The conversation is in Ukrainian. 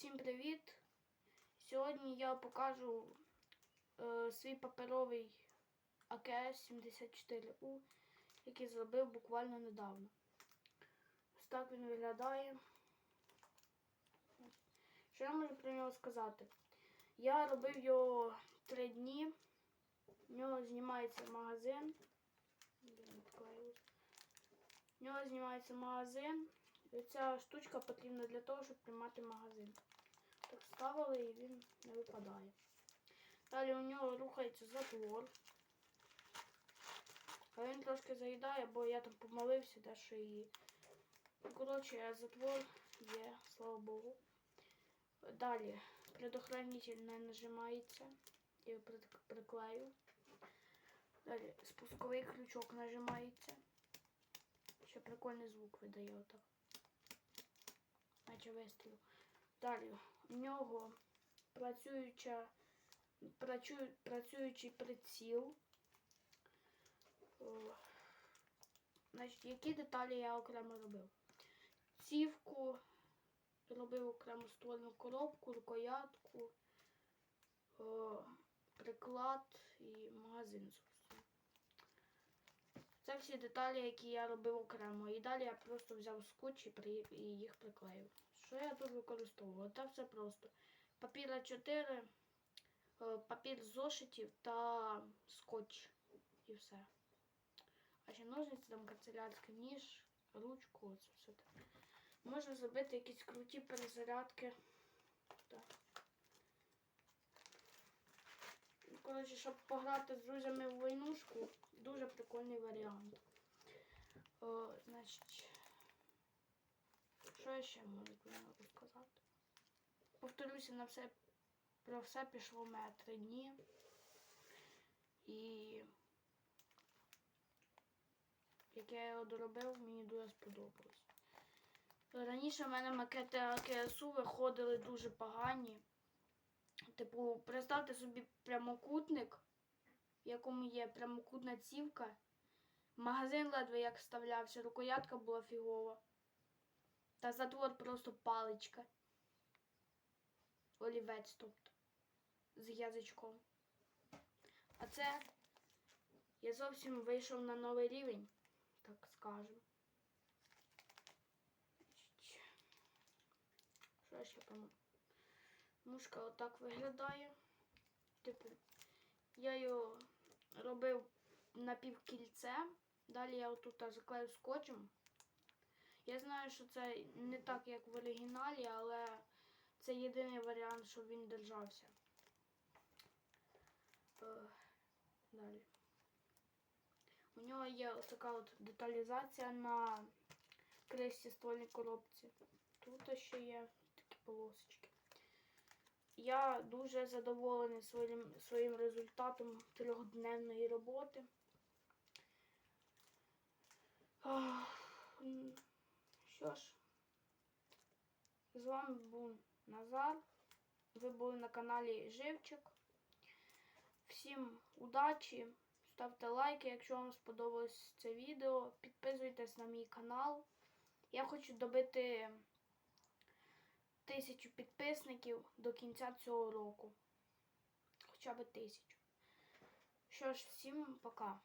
Всім привіт! Сьогодні я покажу е, свій паперовий АКС-74У, який зробив буквально недавно. Ось так він виглядає. Що я можу про нього сказати? Я робив його три дні. В нього знімається магазин. В нього знімається магазин. Ця штучка потрібна для того, щоб тримати магазин. Так ставили і він не випадає. Далі у нього рухається затвор. А він трошки заїдає, бо я там помолився, дещо і. Ну, коротше, затвор є, слава Богу. Далі предохранитель не нажимається. Я його приклею. Далі спусковий крючок нажимається. Ще прикольний звук видає отак. Наче вистріл. Далі у нього працююча, працю, працюючий приціл. О, значить, які деталі я окремо робив? Цівку, робив окремо ствольну коробку, рукоятку, о, приклад і магазин. Це всі деталі, які я робив окремо. І далі я просто взяв скотч і, їх приклеїв. Що я тут використовував? Це все просто. Папір А4, е, папір зошитів та скотч. І все. А ще ножниці, там канцелярський ніж, ручку, це все. Можна зробити якісь круті перезарядки. Так. Коротше, щоб пограти з друзями в войнушку, дуже прикольний варіант. О, значить, що я ще можу розказати? Повторюся, на все, про все пішло в мене три дні. І як я його доробив, мені дуже сподобалось. Раніше в мене макети АКСУ виходили дуже погані. Типу, представте собі прямокутник, в якому є прямокутна цівка. Магазин ледве як вставлявся, рукоятка була фігова. Та затвор просто паличка. Олівець, тобто. З язичком. А це я зовсім вийшов на новий рівень, так скажемо. Що ще помню? Мушка отак виглядає. Типу, я його робив напівкільце. Далі я отут заклею скотчем. Я знаю, що це не так, як в оригіналі, але це єдиний варіант, щоб він держався. Е, Далі. У нього є ось така от деталізація на кришці ствольній коробці. Тут ще є такі полосочки. Я дуже задоволений своїм, своїм результатом трьохдневної роботи. Що ж, з вами був Назар. Ви були на каналі Живчик. Всім удачі! Ставте лайки, якщо вам сподобалось це відео. Підписуйтесь на мій канал. Я хочу добити тисячу підписників до кінця цього року. Хоча б тисячу. Що ж, всім пока.